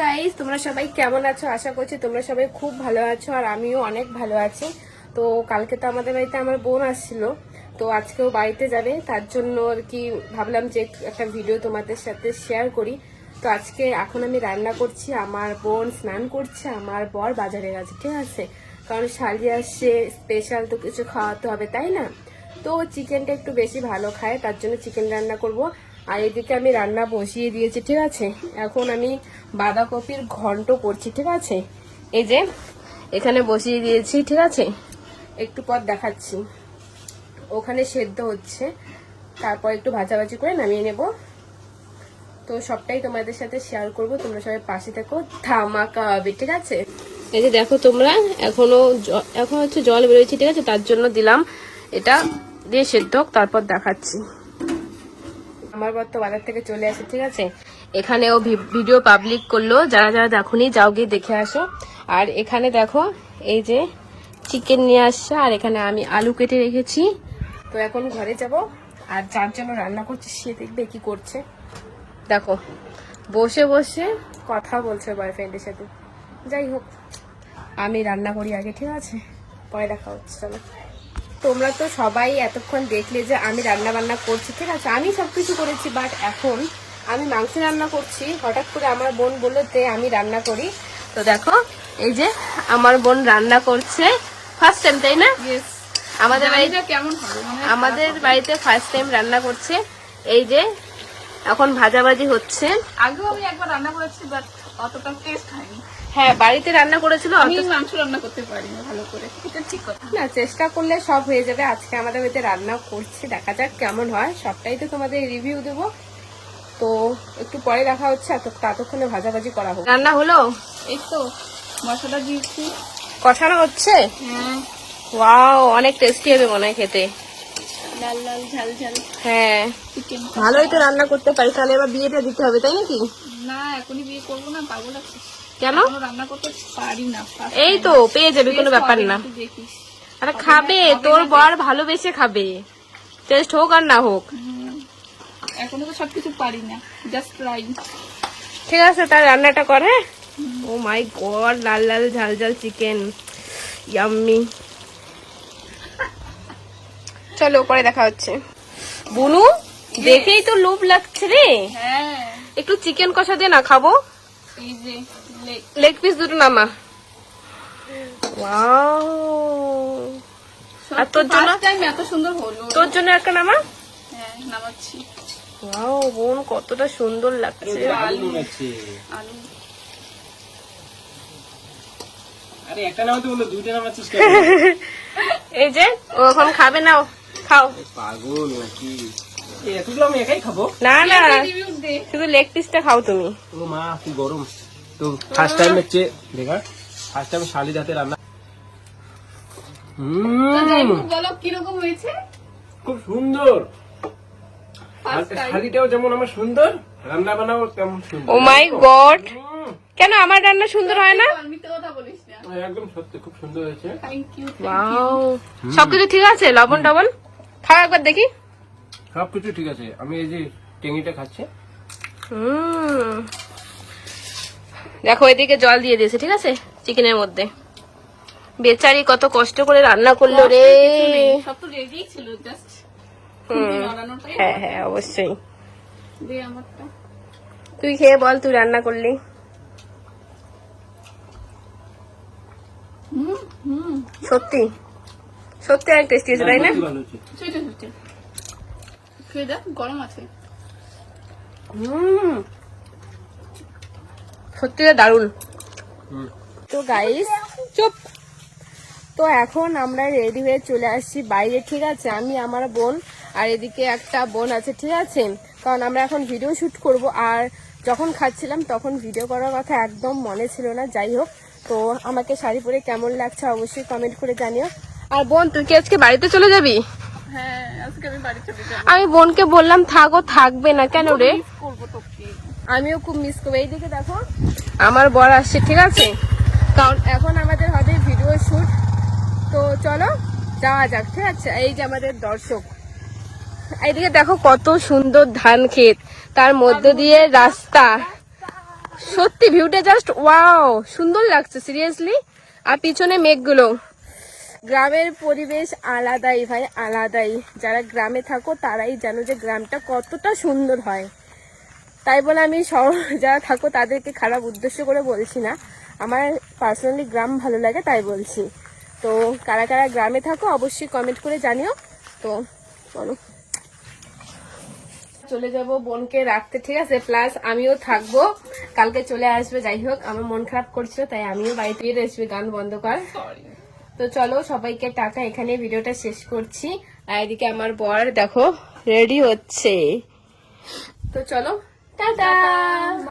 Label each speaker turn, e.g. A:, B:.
A: Guys তোমরা সবাই কেমন আছো? আশা করছি তোমরা সবাই খুব ভালো আছো আর আমিও অনেক ভালো আছি। তো কালকে তো আমাদের বাড়িতে আমার বোন আসছিল। তো আজকেও বাড়িতে যাবে, তার জন্য আর কি ভাবলাম যে একটা ভিডিও তোমাদের সাথে শেয়ার করি। তো আজকে এখন আমি রান্না করছি, আমার বোন স্নান করছে, আমার বর বাজারে গেছে, ঠিক আছে? কারণ শালি আসছে স্পেশাল তো কিছু খাওয়াতে হবে, তাই না? তো চিকেনটা একটু বেশি ভালো খায়, তার জন্য চিকেন রান্না করব। আর এদিকে আমি রান্না বসিয়ে দিয়েছি ঠিক আছে? এখন আমি বাঁধাকপির ঘন্ট করছি ঠিক আছে? এই যে এখানে বসিয়ে দিয়েছি ঠিক আছে? একটু পর দেখাচ্ছি। ওখানে সেদ্ধ হচ্ছে। তারপর একটু ভাজাভাজি করে নামিয়ে নেব। তো সবটাই তোমাদের সাথে শেয়ার করব। তোমরা সবাই পাশে থাকো। ধামাকা হবে ঠিক আছে? এই যে দেখো তোমরা এখনও এখন হচ্ছে জল বেরোচ্ছে ঠিক আছে? তার জন্য দিলাম এটা দিয়ে সেদ্ধ হোক, তারপর দেখাচ্ছি। আমার বর তো বাজার থেকে চলে আসে, ঠিক আছে? এখানে ও ভিডিও পাবলিক করল। যারা যারা দেখোনি, যাও গিয়ে দেখে আসো। আর এখানে দেখো, এই যে চিকেন নিয়ে আসছে, আর এখানে আমি আলু কেটে রেখেছি। তো এখন ঘরে যাব, আর যার জন্য রান্না করছি, সে দেখবে কি করছে। দেখো, বসে বসে কথা বলছে বয়ফ্রেন্ডের সাথে। যাই হোক, আমি রান্না করি আগে, ঠিক আছে? পরে দেখা হচ্ছে, চলো। তোমরা তো সবাই এতক্ষণ দেখলে যে আমি রান্না বান্না করছি ঠিক আছে? আমি সবকিছু করেছি বাট এখন আমি মাংস রান্না করছি। হঠাৎ করে আমার বোন বলল তে আমি রান্না করি। তো দেখো এই যে আমার বোন রান্না করছে ফার্স্ট টাইম তাই না? আমাদের বাড়িতে
B: কেমন হবে? মানে
A: আমাদের বাড়িতে ফার্স্ট টাইম রান্না করছে। এই যে এখন ভাজাভাজি হচ্ছে।
B: আগেও আমি একবার রান্না করেছি বাট অতটা টেস্ট হয়নি।
A: হ্যাঁ বাড়িতে রান্না করেছিল
B: আমি মাংস রান্না করতে পারি না ভালো করে। এটা ঠিক কথা।
A: না চেষ্টা করলে সব হয়ে যাবে। আজকে আমাদের বাড়িতে রান্না করছি দেখা যাক কেমন হয়। সবটাই তো তোমাদের রিভিউ দেবো। তো একটু পরে দেখা হচ্ছে ততক্ষণে ভাজাভাজি করা হোক। রান্না হলো?
B: এই তো মশলা দিয়েছি।
A: কষানো হচ্ছে?
B: হ্যাঁ।
A: ওয়াও অনেক টেস্টি হবে মনে হয় খেতে।
B: লাল লাল ঝাল ঝাল।
A: হ্যাঁ। ভালোই তো রান্না করতে পারি তাহলে এবার বিয়েটা দিতে হবে তাই নাকি?
B: না এখনই বিয়ে করব না পাগল আছে
A: কেন?
B: রান্না করতে পারি না
A: এই তো পেয়ে যাবে কোনো ব্যাপার না। আরে খাবে তোর বর ভালোবেসে খাবে। টেস্ট হোক আর না হোক।
B: এখনও তো সবকিছু পারি না জাস্ট ট্রাই
A: ঠিক আছে তার রান্নাটা কর হ্যাঁ? ও মাই গড লাল লাল ঝাল ঝাল চিকেন ইয়াম্মি চলো পরে দেখা হচ্ছে। বুনু দেখেই তো লোভ লাগছে রে।
B: হ্যাঁ।
A: একটু চিকেন কষা দিয়ে না খাব?
B: এই যে। লেগ
A: পিস দুটো নামা। ওয়াও। আর তোর জন্য
B: টাইম এত সুন্দর হলো।
A: তোর জন্য একটা নামা?
B: হ্যাঁ নামাচ্ছি।
A: ওয়াও বোন কতটা সুন্দর লাগছে।
B: আলু। আলু
C: আরে একটা নামাতে বলল দুইটা নামাচ্ছিস কেন?
A: এই যে ও এখন খাবে নাও খাও।
C: পাগল নাকি এতগুলো আমি একাই খাব?
A: না না শুধু লেগ পিসটা খাও তুমি।
C: ও মা কি গরম। তো ফার্স্ট টাইম হচ্ছে দেখা ফার্স্ট টাইম শালি হাতে রান্না।
B: বলো কীরকম হয়েছে?
C: খুব সুন্দর। শালিটাও যেমন আমার সুন্দর রান্না বান্নাও তেমন সুন্দর।
A: ও মাই গড কেন আমার রান্না সুন্দর হয় না?
B: আমি তো কথা বলিস না।
C: একদম সত্যি খুব সুন্দর হয়েছে।
B: থ্যাংক ইউ
A: ওয়াও সবকিছু ঠিক আছে? লবণ টবণ? খাও একবার দেখি।
C: সবকিছু ঠিক আছে। আমি এই যে টেঙ্গিটা খাচ্ছি।
A: হুম। দেখো এদিকে জল দিয়ে দিয়েছে ঠিক আছে? চিকেনের মধ্যে। বেচারি কত কষ্ট করে রান্না করল রে।
B: সব তো রেডি ছিল জাস্ট
A: হুম। হ্যাঁ হ্যাঁ অবশ্যই। তুই খেয়ে বল তুই রান্না করলি। সত্যি? সত্যি অনেক টেস্টি হয়েছে তাই না?
B: গরম আছে।
A: হুম। সত্যি দারুণ। তো গাইস চুপ। তো এখন আমরা রেডি হয়ে চলে আসছি বাইরে ঠিক আছে? আমি আমার বোন আর এদিকে একটা বোন আছে ঠিক আছে? কারণ আমরা এখন ভিডিও শুট করব আর যখন খাচ্ছিলাম তখন ভিডিও করার কথা একদম মনে ছিল না যাই হোক। তো আমাকে শাড়ি পরে কেমন লাগছে অবশ্যই কমেন্ট করে জানিও। আর বোন তুই কি আজকে বাড়িতে চলে যাবি?
B: হ্যাঁ আজকে আমি বাড়ি চলে যাব।
A: আমি বোনকে বললাম থাকো থাকবে না কেন রে? আমিও খুব মিস করব। এইদিকে দেখো আমার বর আসছে ঠিক আছে? কারণ এখন আমাদের হবে ভিডিও শুট তো চলো যাওয়া যাক ঠিক আছে? এই যে আমাদের দর্শক। এইদিকে দেখো কত সুন্দর ধান ক্ষেত। তার মধ্য দিয়ে রাস্তা। সত্যি ভিউটা জাস্ট ওয়াও সুন্দর লাগছে সিরিয়াসলি আর পিছনে মেঘগুলো। গ্রামের পরিবেশ আলাদাই ভাই আলাদাই। যারা গ্রামে থাকো তারাই জানো যে গ্রামটা কতটা সুন্দর হয়। তাই বলে আমি শহর যারা থাকো তাদেরকে খারাপ উদ্দেশ্য করে বলছি না। আমার পার্সোনালি গ্রাম ভালো লাগে তাই বলছি। তো কারা কারা গ্রামে থাকো অবশ্যই কমেন্ট করে জানিও। তো চলো। চলে যাব বোনকে রাখতে ঠিক আছে? প্লাস আমিও থাকব। কালকে চলে আসবে যাই হোক। আমার মন খারাপ করছিল তাই আমিও বাড়িতে ফিরে আসবে গান বন্ধ কর তো চলো সবাইকে টাকা এখানে ভিডিওটা শেষ করছি। আর এদিকে আমার বর দেখো রেডি হচ্ছে। তো চলো। টাটা